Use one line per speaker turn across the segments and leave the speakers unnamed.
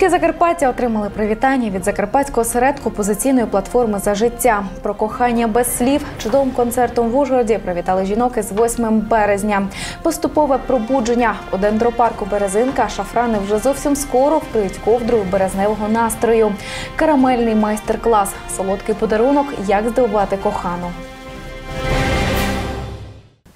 Жінки Закарпаття отримали привітання від закарпатського осередку опозиційної платформи за життя. Про кохання без слів чудовим концертом в Ужгороді привітали жінок із 8 березня. Поступове пробудження у дендропарку Березинка шафрани вже зовсім скоро вкриють ковдрою березневого настрою. Карамельний майстер-клас, солодкий подарунок, як здивувати кохану.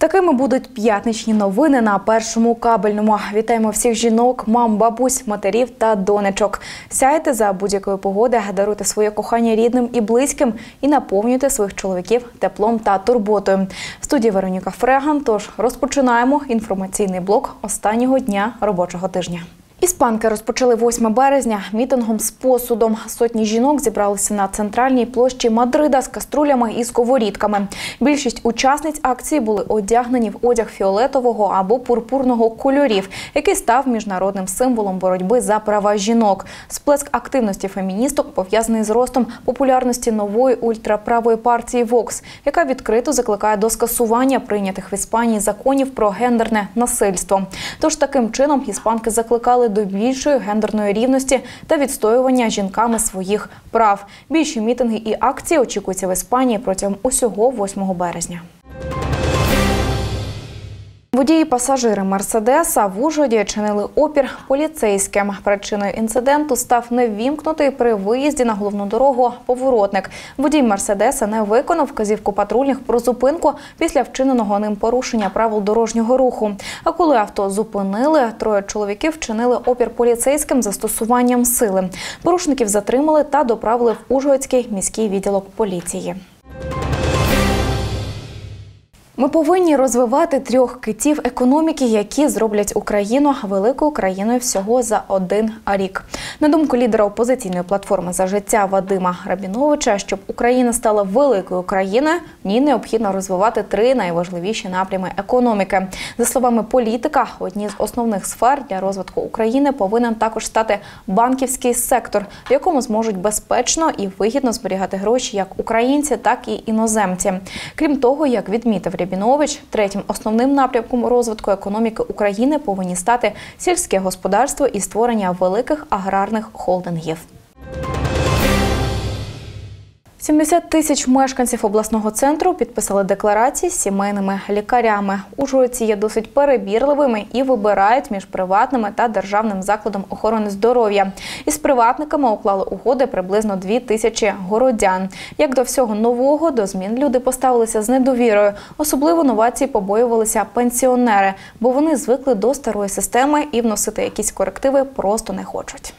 Такими будуть п'ятничні новини на першому кабельному. Вітаємо всіх жінок, мам, бабусь, матерів та донечок. Сяйте за будь-якої погоди, даруйте своє кохання рідним і близьким і наповнюйте своїх чоловіків теплом та турботою. В студії Вероніка Фреган. Тож розпочинаємо інформаційний блок останнього дня робочого тижня. Іспанки розпочали 8 березня мітингом з посудом. Сотні жінок зібралися на центральній площі Мадрида з каструлями і сковорідками. Більшість учасниць акції були одягнені в одяг фіолетового або пурпурного кольорів, який став міжнародним символом боротьби за права жінок. Сплеск активності феміністок пов'язаний з ростом популярності нової ультраправої партії Vox, яка відкрито закликає до скасування прийнятих в Іспанії законів про гендерне насильство. Тож таким чином іспанки закликали до більшої гендерної рівності та відстоювання жінками своїх прав. Більші мітинги і акції очікуються в Іспанії протягом усього 8 березня. Водії пасажири Мерседеса в Ужгороді чинили опір поліцейським. Причиною інциденту став невімкнутий при виїзді на головну дорогу поворотник. Водій Мерседеса не виконав вказівку патрульних про зупинку після вчиненого ним порушення правил дорожнього руху. А коли авто зупинили, троє чоловіків вчинили опір поліцейським застосуванням сили. Порушників затримали та доправили в Ужгородський міський відділок поліції. Ми повинні розвивати трьох китів економіки, які зроблять Україну великою країною всього за один рік. На думку лідера опозиційної платформи за життя Вадима Рабіновича, щоб Україна стала великою країною, в ній необхідно розвивати три найважливіші напрями економіки. За словами політика, одні з основних сфер для розвитку України повинен також стати банківський сектор, в якому зможуть безпечно і вигідно зберігати гроші як українці, так і іноземці. Крім того, як відмітив Рябінович, третім основним напрямком розвитку економіки України повинні стати сільське господарство і створення великих аграрних холдингів. 70 тисяч мешканців обласного центру підписали декларації з сімейними лікарями. Ужгородці є досить перебірливими і вибирають між приватними та державним закладом охорони здоров'я. Із приватниками уклали угоди приблизно 2 тисячі городян. Як до всього нового, до змін люди поставилися з недовірою. Особливо новації побоювалися пенсіонери, бо вони звикли до старої системи і вносити якісь корективи просто не хочуть.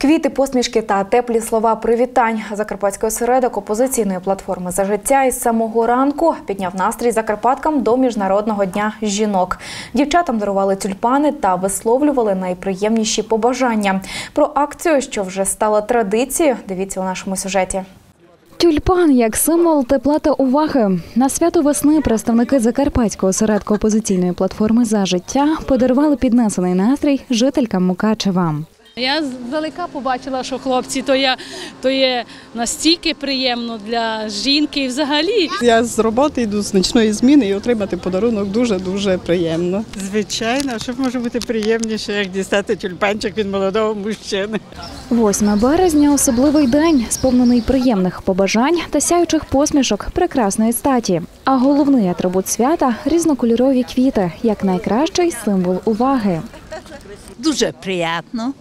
Квіти, посмішки та теплі слова привітань. Закарпатський осередок опозиційної платформи за життя із самого ранку підняв настрій закарпаткам до міжнародного дня жінок. Дівчатам дарували тюльпани та висловлювали найприємніші побажання. Про акцію, що вже стала традицією, дивіться у нашому сюжеті.
Тюльпан як символ тепла та уваги. На свято весни представники Закарпатського осередку опозиційної платформи за життя подарували піднесений настрій жителькам Мукачева.
Я здалека побачила, що хлопці то є, то є настільки приємно для жінки і взагалі.
Я з роботи йду з нічної зміни і отримати подарунок дуже-дуже приємно.
Звичайно, що може бути приємніше, як дістати тюльпанчик від молодого мужчини.
8 березня особливий день, сповнений приємних побажань та сяючих посмішок прекрасної статі. А головний атрибут свята різнокольорові квіти, як найкращий символ уваги.
Дуже приємно.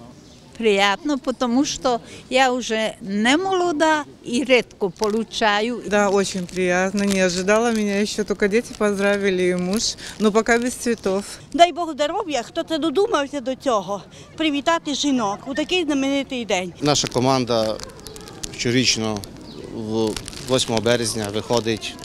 Приятно, потому что я уже не молода и редко получаю.
Да, очень приятно. Не ожидала меня еще только дети поздравили и муж. Но пока без цветов.
Дай Бог здоров'я, хто це додумався до цього, привітати жінок у такий знаменитий день.
Наша команда щорічно в 8 березня виходить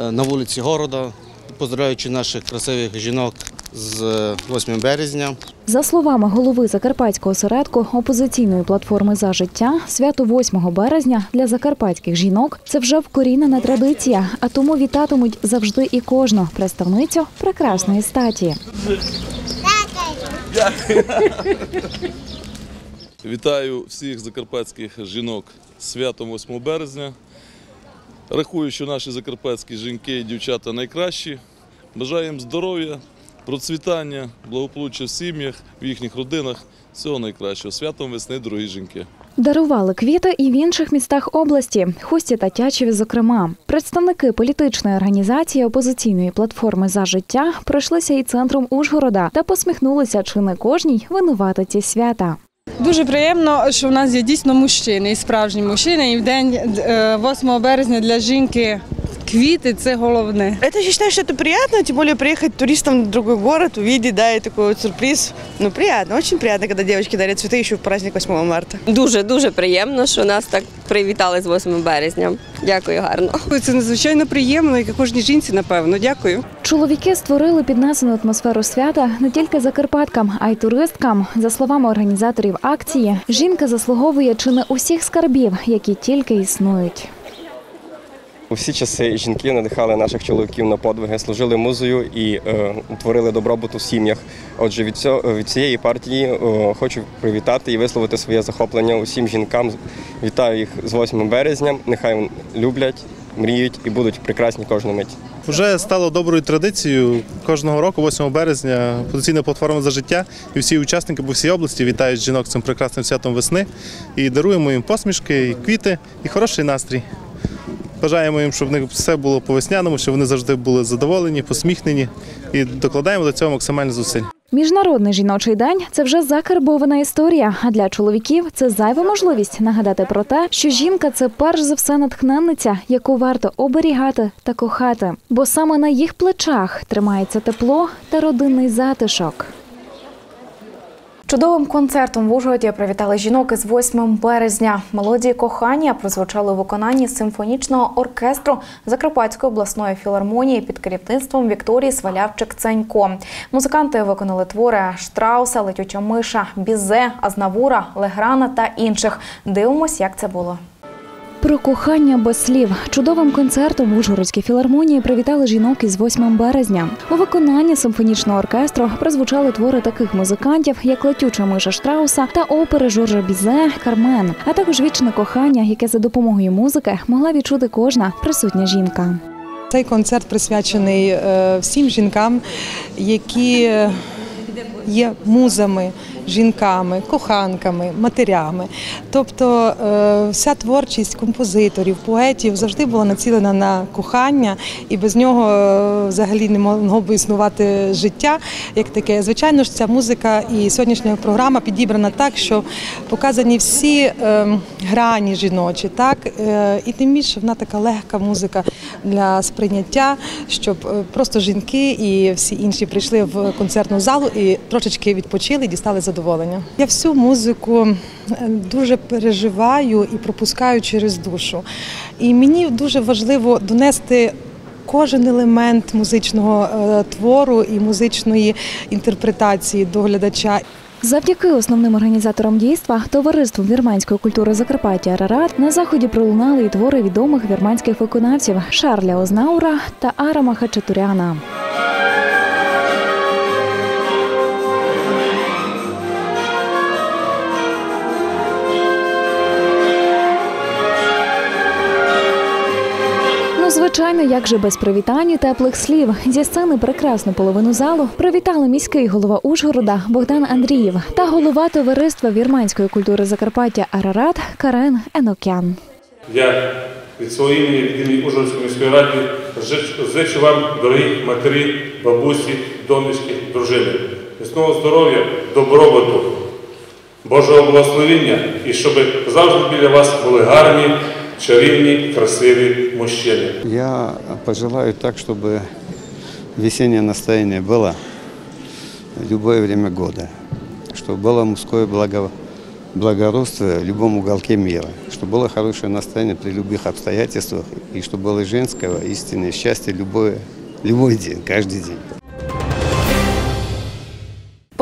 е, на вулиці города, поздравляючи наших красивих жінок з 8 березня.
За словами голови Закарпатського осередку опозиційної платформи за життя, свято 8 березня для закарпатських жінок це вже вкорінена традиція, а тому вітатимуть завжди і кожну представницю прекрасної статі.
Вітаю всіх закарпатських жінок з святом 8 березня. Рахую, що наші закарпатські жінки і дівчата найкращі. Бажаю їм здоров'я, процвітання, благополуччя в сім'ях, в їхніх родинах. Всього найкращого. Святом весни, дорогі жінки.
Дарували квіти і в інших містах області, Хусті та Тячеві, зокрема. Представники політичної організації опозиційної платформи за життя пройшлися і центром Ужгорода та посміхнулися чи не кожній винуватиці свята.
Дуже приємно, що в нас є дійсно мужчини, і справжні мужчини. І в день е, 8 березня для жінки квіти це головне.
Это я считаю, что это приятно, тем более приехать туристам в другой город, увидеть, да, и такой вот сюрприз. Ну, приятно, очень приятно, когда девочки дарят цветы еще в праздник 8 марта.
Дуже дуже приємно, що нас так привітали з 8 березня. Дякую гарно.
Це надзвичайно приємно, як і кожній жінці, напевно. Дякую.
Чоловіки створили піднесену атмосферу свята не тільки закарпаткам, а й туристкам. За словами організаторів акції, жінка заслуговує чи не усіх скарбів, які тільки існують.
У всі часи жінки надихали наших чоловіків на подвиги, служили музою і е, творили добробут у сім'ях. Отже, від, цього, від цієї партії е, хочу привітати і висловити своє захоплення усім жінкам. Вітаю їх з 8 березня. Нехай люблять, мріють і будуть прекрасні кожну мить.
Вже стало доброю традицією кожного року, 8 березня, опозиційна платформа за життя і всі учасники по всій області вітають жінок цим прекрасним святом весни і даруємо їм посмішки, і квіти і хороший настрій. Бажаємо їм, щоб в них все було по весняному, щоб вони завжди були задоволені, посміхнені і докладаємо до цього максимально зусиль.
Міжнародний жіночий день це вже закарбована історія. А для чоловіків це зайва можливість нагадати про те, що жінка це перш за все натхненниця, яку варто оберігати та кохати. Бо саме на їх плечах тримається тепло та родинний затишок.
Чудовим концертом в Ужгороді привітали жінок із 8 березня. Мелодії кохання прозвучали у виконанні симфонічного оркестру Закарпатської обласної філармонії під керівництвом Вікторії Свалявчик Ценько. Музиканти виконали твори Штрауса, Летюча Миша, Бізе, Азнавура, Леграна та інших. Дивимось, як це було.
Про кохання без слів чудовим концертом в Ужгородській філармонії привітали жінок із 8 березня. У виконанні симфонічного оркестру прозвучали твори таких музикантів, як Летюча Миша Штрауса та опери Жоржа Бізе Кармен, а також вічне кохання, яке за допомогою музики могла відчути кожна присутня жінка.
Цей концерт присвячений е, всім жінкам, які е, є музами, жінками, коханками, матерями. Тобто е, вся творчість композиторів, поетів завжди була націлена на кохання, і без нього е, взагалі не могло б існувати життя як таке. Звичайно ж, ця музика і сьогоднішня програма підібрана так, що показані всі е, грані жіночі, так і тим більше вона така легка музика для сприйняття, щоб просто жінки і всі інші прийшли в концертну залу і трошечки відпочили, дістали задоволення. Я всю музику е, дуже переживаю і пропускаю через душу. І мені дуже важливо донести. Кожен елемент музичного е, твору і музичної інтерпретації до глядача.
Завдяки основним організаторам дійства товариству вірменської культури Закарпаття Арарат на заході пролунали і твори відомих вірменських виконавців Шарля Ознаура та Арама Хачатуряна. Звичайно, як же без привітань і теплих слів. Зі сцени прекрасну половину залу привітали міський голова Ужгорода Богдан Андрієв та голова товариства вірменської культури Закарпаття Арарат Карен Енокян.
Я від свого імені, від імені Ужгородської міської ради зичу вам, дорогі матері, бабусі, донечки, дружини, міцного здоров'я, добробуту, Божого благословіння і щоб завжди біля вас були гарні, чарівні, красиві мужчини.
Я пожелаю так, чтобы весеннее настроение было в любое время года, чтобы было мужское благо, благородство в любом уголке мира, чтобы было хорошее настроение при любых обстоятельствах и чтобы было женского истинное счастье любое, любой день, каждый день.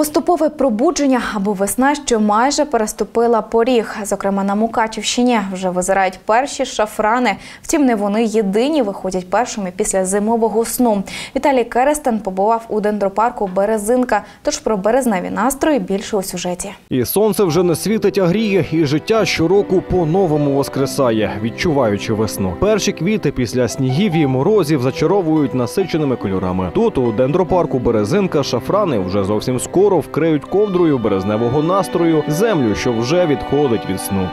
Поступове пробудження або весна, що майже переступила поріг. Зокрема, на Мукачівщині вже визирають перші шафрани. Втім, не вони єдині виходять першими після зимового сну. Віталій Керестен побував у дендропарку Березинка. Тож про березневі настрої більше у сюжеті.
І сонце вже не світить, а гріє, і життя щороку по-новому воскресає, відчуваючи весну. Перші квіти після снігів і морозів зачаровують насиченими кольорами. Тут у дендропарку Березинка шафрани вже зовсім скоро вкриють ковдрою березневого настрою землю, що вже відходить від сну.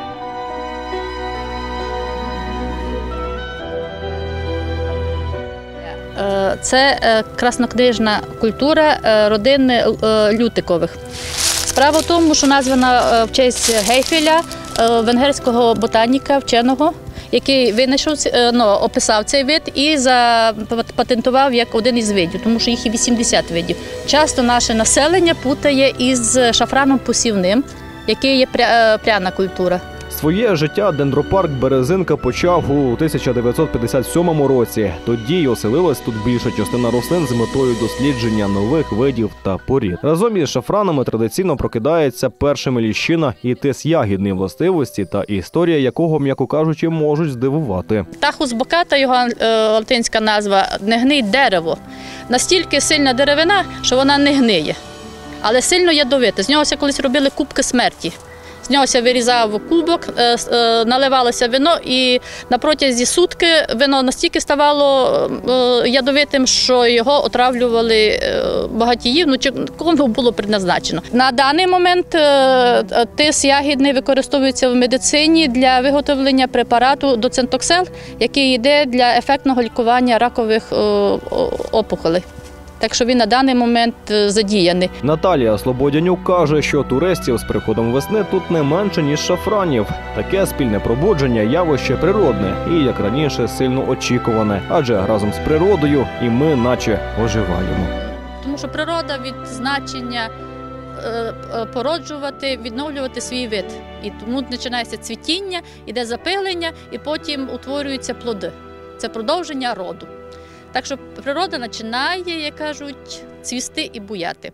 Е, Це е, краснокнижна культура е, родини Лютикових. Справа в тому, що названа в честь Гейфеля, е, венгерського ботаніка, вченого, який винайшов, е, ну, описав цей вид і запатентував як один із видів, тому що їх і 80 видів. Часто наше населення путає із шафраном посівним, який є пря- е, пряна культура.
Своє життя дендропарк Березинка почав у 1957 році. Тоді й оселилась тут більша частина рослин з метою дослідження нових видів та порід. Разом із шафранами традиційно прокидається першими ліщина і тис ягідної властивості, та історія якого, м'яко кажучи, можуть здивувати.
Тахус боката, його е, латинська назва, не гнить дерево. Настільки сильна деревина, що вона не гниє, але сильно ядовита. З нього колись робили кубки смерті. З нього вирізав кубок, е, е, наливалося вино, і на протязі сутки вино настільки ставало е, ядовитим, що його отравлювали багатіїв, ну чи кому було предназначено. На даний момент тис ягідний використовується в медицині для виготовлення препарату доцентоксел, який йде для ефектного лікування ракових опухолей. Так що він на даний момент е, задіяний.
Наталія Слободянюк каже, що туристів з приходом весни тут не менше ніж шафранів. Таке спільне пробудження явище природне і, як раніше, сильно очікуване, адже разом з природою і ми, наче, оживаємо.
Тому що природа від значення е, е, породжувати, відновлювати свій вид. І тому починається цвітіння, іде запилення, і потім утворюються плоди. Це продовження роду. Так що природа починає, як кажуть, цвісти і буяти.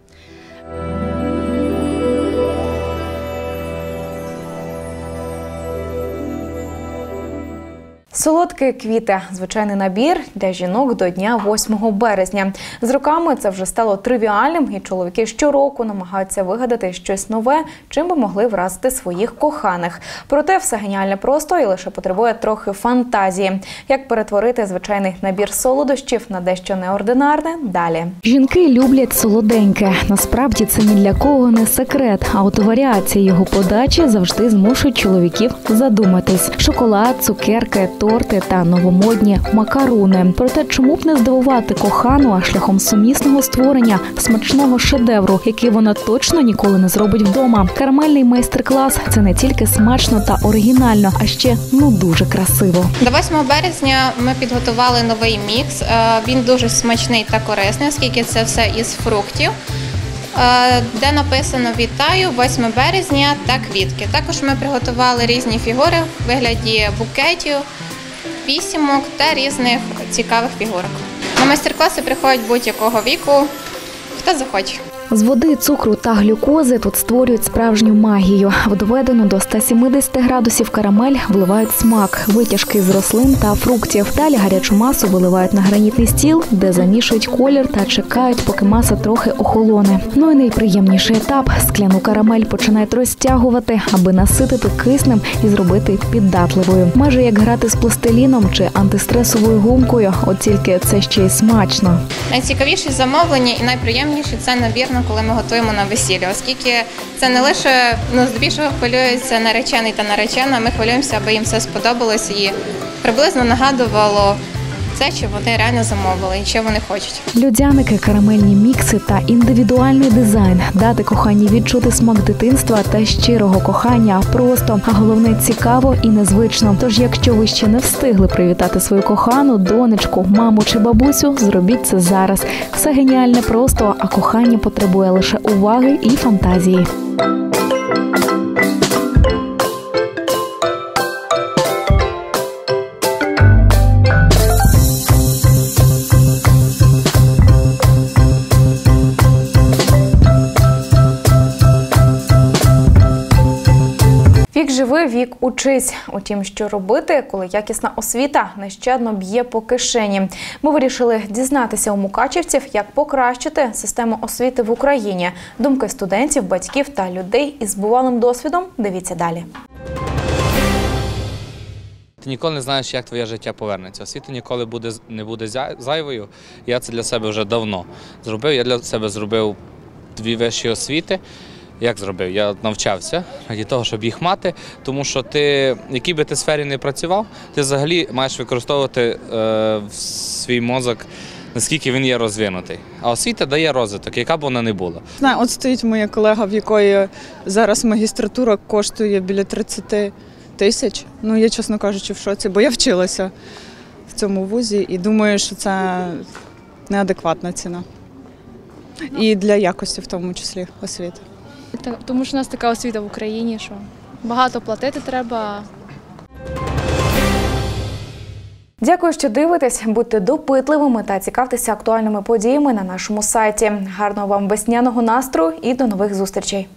Солодкі квіти звичайний набір для жінок до дня 8 березня. З роками це вже стало тривіальним, і чоловіки щороку намагаються вигадати щось нове, чим би могли вразити своїх коханих. Проте все геніальне просто і лише потребує трохи фантазії. Як перетворити звичайний набір солодощів на дещо неординарне далі.
Жінки люблять солоденьке. Насправді це ні для кого не секрет. А от варіації його подачі завжди змушують чоловіків задуматись: шоколад, цукерки, торти та новомодні макаруни. Проте, чому б не здивувати кохану шляхом сумісного створення смачного шедевру, який вона точно ніколи не зробить вдома. Карамельний майстер-клас це не тільки смачно та оригінально, а ще ну дуже красиво.
До 8 березня ми підготували новий мікс. Е, Він дуже смачний та корисний, оскільки це все із фруктів. е, Де написано Вітаю 8 березня та квітки. Також ми приготували різні фігури в вигляді букетів, пісімок та різних цікавих фігурок. На майстер-класи приходять будь-якого віку, хто захоче.
З води, цукру та глюкози тут створюють справжню магію. В доведену до 170 градусів карамель вливають смак, витяжки з рослин та фруктів. Далі гарячу масу виливають на гранітний стіл, де замішують колір та чекають, поки маса трохи охолоне. Ну і найприємніший етап скляну карамель починають розтягувати, аби наситити киснем і зробити піддатливою. Майже як грати з пластиліном чи антистресовою гумкою, от тільки це ще й смачно.
Найцікавіші замовлення і найприємніші це навірно, коли ми готуємо на весілля, оскільки це не лише ну, здебільшого хвилюється наречений та наречена. Ми хвилюємося, аби їм все сподобалось і приблизно нагадувало це, що вони реально замовили і що вони хочуть.
Людяники, карамельні мікси та індивідуальний дизайн дати коханій відчути смак дитинства та щирого кохання просто, а головне цікаво і незвично. Тож, якщо ви ще не встигли привітати свою кохану, донечку, маму чи бабусю, зробіть це зараз. Все геніальне просто, а кохання потребує лише уваги і фантазії.
Вік учись. Утім, що робити, коли якісна освіта нещадно б'є по кишені. Ми вирішили дізнатися у мукачівців, як покращити систему освіти в Україні. Думки студентів, батьків та людей із бувалим досвідом. Дивіться далі.
Ти ніколи не знаєш, як твоє життя повернеться. Освіта ніколи буде, не буде зайвою. Я це для себе вже давно зробив. Я для себе зробив дві вищі освіти. Як зробив? Я навчався раді того, щоб їх мати, тому що ти, в якій би ти сфері не працював, ти взагалі маєш використовувати е, свій мозок, наскільки він є розвинутий. А освіта дає розвиток, яка б вона не була.
Знаю, от стоїть моя колега, в якої зараз магістратура коштує біля 30 тисяч. Ну, я, чесно кажучи, в шоці, бо я вчилася в цьому вузі і думаю, що це неадекватна ціна. І для якості, в тому числі, освіти.
Тому що у нас така освіта в Україні, що багато платити треба.
Дякую, що дивитесь. Будьте допитливими та цікавтеся актуальними подіями на нашому сайті. Гарного вам весняного настрою і до нових зустрічей.